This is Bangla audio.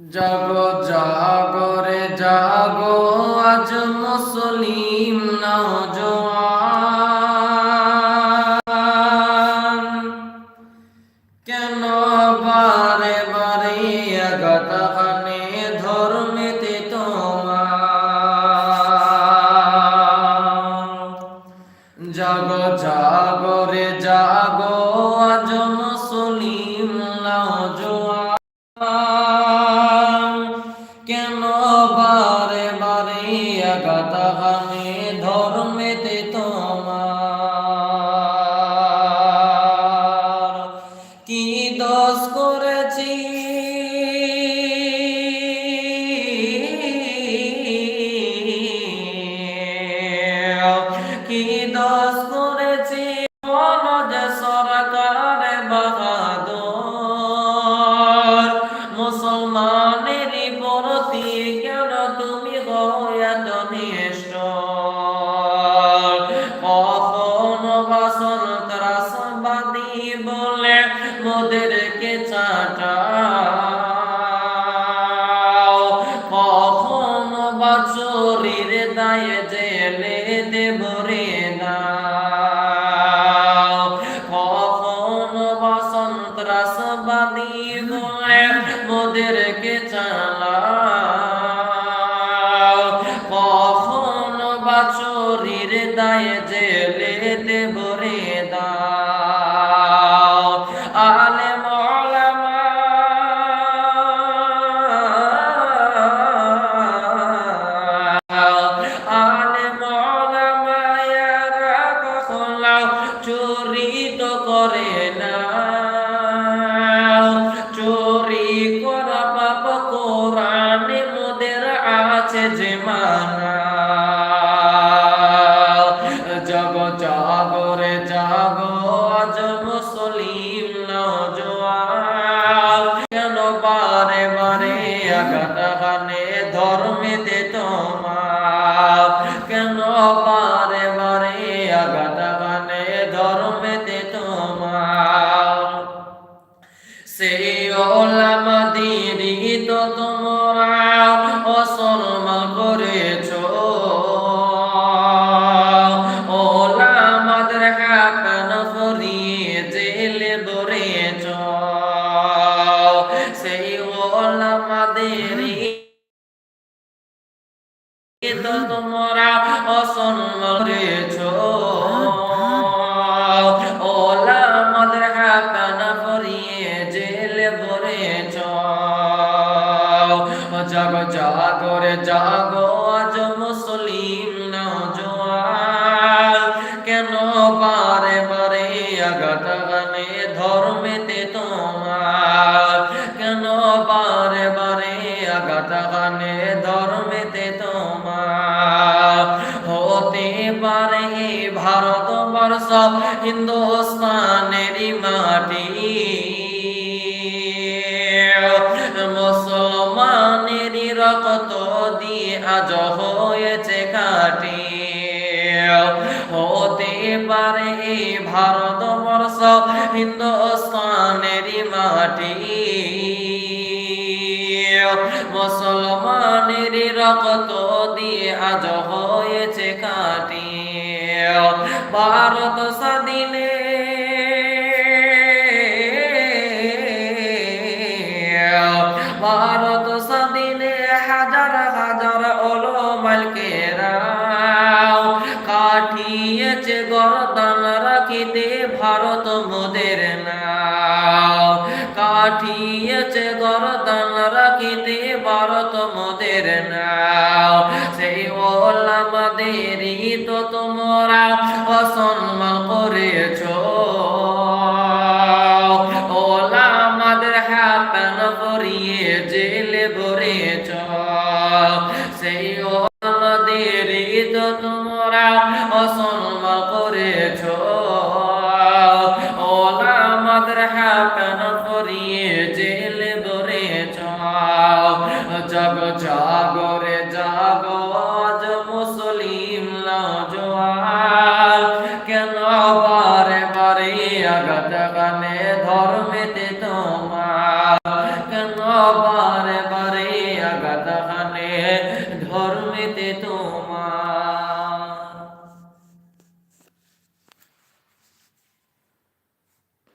জাগো জাগরে দায়ে জেলে দেবরে দাও কখনো বসন্ত্রাসবাদী বলে মোদেরকে চালাও কখনো বাচুরির দায়ে জেলে দেবরে করে না চুরি করা পাপ কোরআনে মোদের আছে যে জগ জাগরে জাগো আজ মুসলিম নওজোয়ান কেন বারে বারে আঘাত হানে তোমার কেন বারে বারে আঘাত হানে ধর্মেতে ওলামাদেরই তো তোমরা অসম্মান করেছ ওলা মদের হাকানা ভরিয়ে জেলে ভরেছ জাগ জাগরে জাগো আজ ভারতবর্ষ হিন্দুস্তানেরই মাটি। মুসলমানেরই রক্ত দিয়ে আজ হয়েছে কাটি হতে পারে ভারতবর্ষ হিন্দুস্তানেরই মাটি। মুসলমানের রক্ত দিয়ে আজ হয়েছে কাটি ভারত স্বাধীনে। ভারত স্বাধীনে হাজার হাজার ওলমালকে রাও কাঠিয়েছে গরদান রাখিতে ভারত মোদের নাও। কাঠিয়েছে গরদান রাখিতে ভারত মোদের সেই ওলামাদেরই তো তোমরা অসম্মান করেছ। ওলামাদের হাতান করিয়ে জেলে ভরেছ। সেই গোপাল কেন বারে বারে আঘাত গানে ধর্মেতে তোমার কেন বারে বারে আঘাত গানে ধর্মেতে তোমার